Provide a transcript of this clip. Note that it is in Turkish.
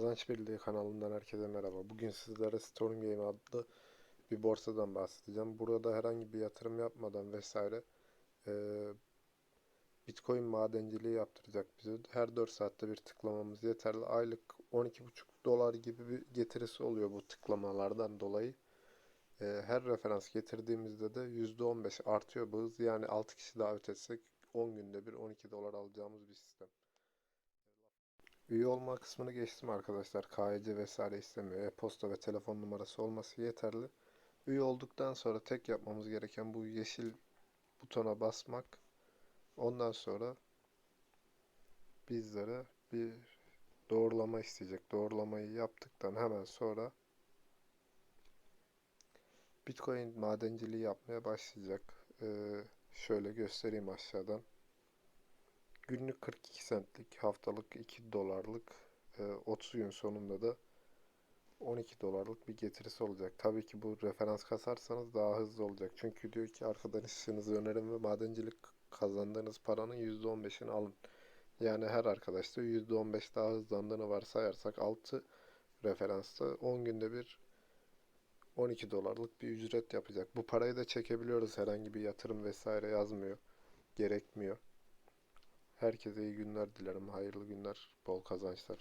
Kazanç Birliği kanalından herkese merhaba. Bugün sizlere Storm Game adlı bir borsadan bahsedeceğim. Burada herhangi bir yatırım yapmadan vesaire eee, Bitcoin madenciliği yaptıracak bize. Her 4 saatte bir tıklamamız yeterli. Aylık 12,5 dolar gibi bir getirisi oluyor bu tıklamalardan dolayı. Eee, her referans getirdiğimizde de %15 artıyor bu hız. Yani 6 kişi davet etsek 10 günde bir 12 dolar alacağımız bir sistem. Üye olma kısmını geçtim arkadaşlar. KYC vesaire istemiyor. E-posta ve telefon numarası olması yeterli. Üye olduktan sonra tek yapmamız gereken bu yeşil butona basmak. Ondan sonra bizlere bir doğrulama isteyecek. Doğrulamayı yaptıktan hemen sonra Bitcoin madenciliği yapmaya başlayacak. Ee, şöyle göstereyim aşağıdan. Günlük 42 centlik, haftalık 2 dolarlık, e, 30 gün sonunda da 12 dolarlık bir getirisi olacak. Tabii ki bu referans kasarsanız daha hızlı olacak. Çünkü diyor ki arkadaşınızı önerin ve madencilik kazandığınız paranın %15'ini alın. Yani her arkadaşta %15 daha hızlandığını varsayarsak 6 referansta 10 günde bir 12 dolarlık bir ücret yapacak. Bu parayı da çekebiliyoruz. Herhangi bir yatırım vesaire yazmıyor. Gerekmiyor. Herkese iyi günler dilerim. Hayırlı günler, bol kazançlar.